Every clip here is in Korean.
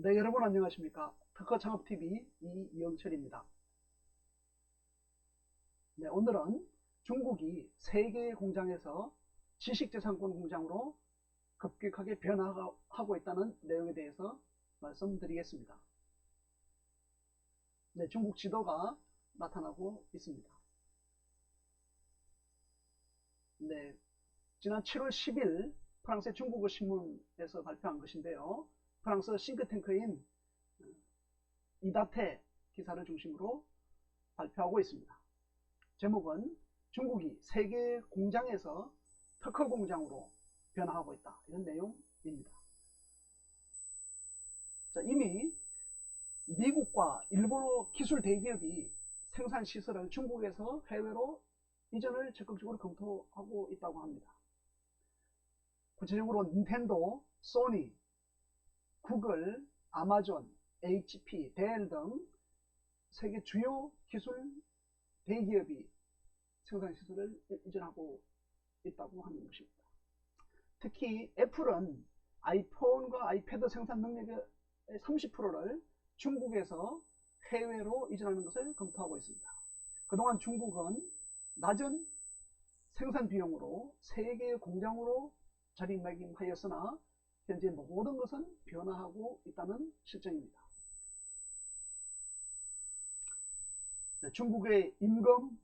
네, 여러분 안녕하십니까. 특허창업TV 이영철입니다. 네, 오늘은 중국이 세계의 공장에서 지식재산권 공장으로 급격하게 변화하고 있다는 내용에 대해서 말씀드리겠습니다. 네, 중국 지도가 나타나고 있습니다. 네, 지난 7월 10일 프랑스의 중국어 신문에서 발표한 것인데요. 프랑스 싱크탱크인 이다테 기사를 중심으로 발표하고 있습니다. 제목은 중국이 세계 공장에서 특허 공장으로 변화하고 있다. 이런 내용입니다. 자, 이미 미국과 일본어 기술 대기업이 생산 시설을 중국에서 해외로 이전을 적극적으로 검토하고 있다고 합니다. 구체적으로 닌텐도, 소니, 구글, 아마존, HP, 델 등 세계 주요 기술 대기업이 생산 시설을 이전하고 있다고 하는 것입니다. 특히 애플은 아이폰과 아이패드 생산 능력의 30%를 중국에서 해외로 이전하는 것을 검토하고 있습니다. 그동안 중국은 낮은 생산 비용으로 세계의 공장으로 자리매김하였으나 현재 모든 것은 변화하고 있다는 실정입니다. 네, 중국의 임금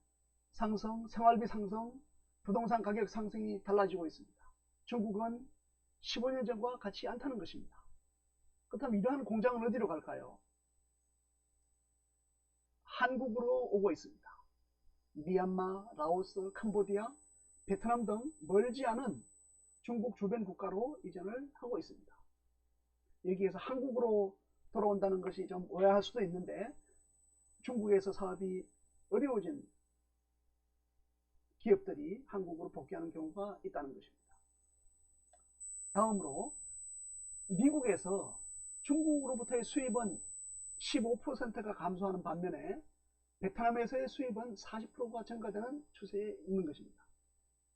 상승, 생활비 상승, 부동산 가격 상승이 달라지고 있습니다. 중국은 15년 전과 같이 않다는 것입니다. 그렇다면 이러한 공장은 어디로 갈까요? 한국으로 오고 있습니다. 미얀마, 라오스, 캄보디아, 베트남 등 멀지 않은 중국 주변 국가로 이전을 하고 있습니다. 여기에서 한국으로 돌아온다는 것이 좀 오해할 수도 있는데 중국에서 사업이 어려워진 기업들이 한국으로 복귀하는 경우가 있다는 것입니다. 다음으로 미국에서 중국으로부터의 수입은 15%가 감소하는 반면에 베트남에서의 수입은 40%가 증가되는 추세에 있는 것입니다.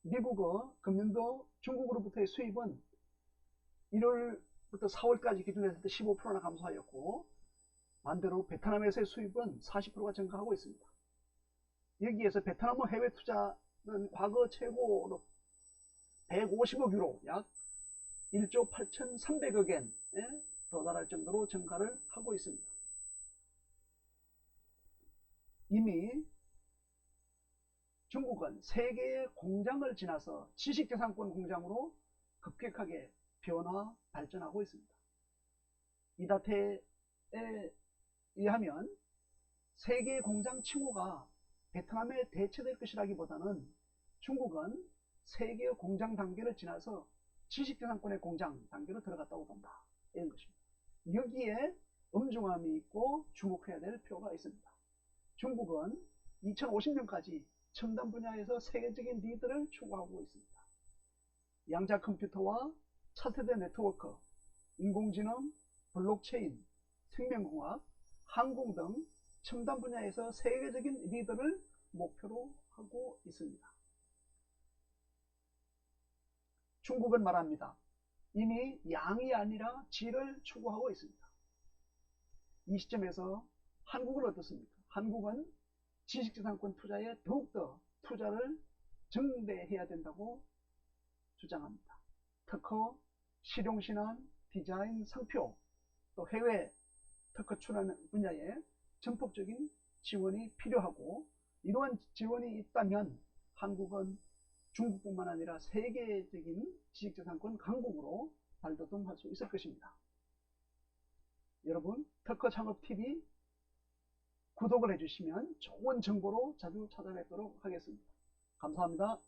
미국의 금년도 중국으로부터의 수입은 1월부터 4월까지 기준했을 때 15%나 감소하였고 반대로 베트남에서의 수입은 40%가 증가하고 있습니다. 여기에서 베트남의 해외 투자는 과거 최고로 150억 유로 약 1조 8,300억 엔에 도달할 정도로 증가를 하고 있습니다. 이미 중국은 세계의 공장을 지나서 지식재산권 공장으로 급격하게 변화 발전하고 있습니다. 이다테에 의하면 세계 공장 칭호가 베트남에 대체될 것이라기보다는 중국은 세계 공장 단계를 지나서 지식재산권의 공장 단계로 들어갔다고 본다. 이런 것입니다. 여기에 엄중함이 있고 주목해야 될 필요가 있습니다. 중국은 2050년까지 첨단 분야에서 세계적인 리드를 추구하고 있습니다. 양자 컴퓨터와 차세대 네트워크, 인공지능, 블록체인, 생명공학, 항공 등 첨단 분야에서 세계적인 리더를 목표로 하고 있습니다. 중국은 말합니다. 이미 양이 아니라 질을 추구하고 있습니다. 이 시점에서 한국은 어떻습니까? 한국은 지식재산권 투자에 더욱더 투자를 증대해야 된다고 주장합니다. 특허, 실용신안, 디자인, 상표, 또 해외 특허 출원 분야에 전폭적인 지원이 필요하고 이러한 지원이 있다면 한국은 중국뿐만 아니라 세계적인 지식재산권 강국으로 발돋움할 수 있을 것입니다. 여러분 특허 창업TV 구독을 해주시면 좋은 정보로 자주 찾아뵙도록 하겠습니다. 감사합니다.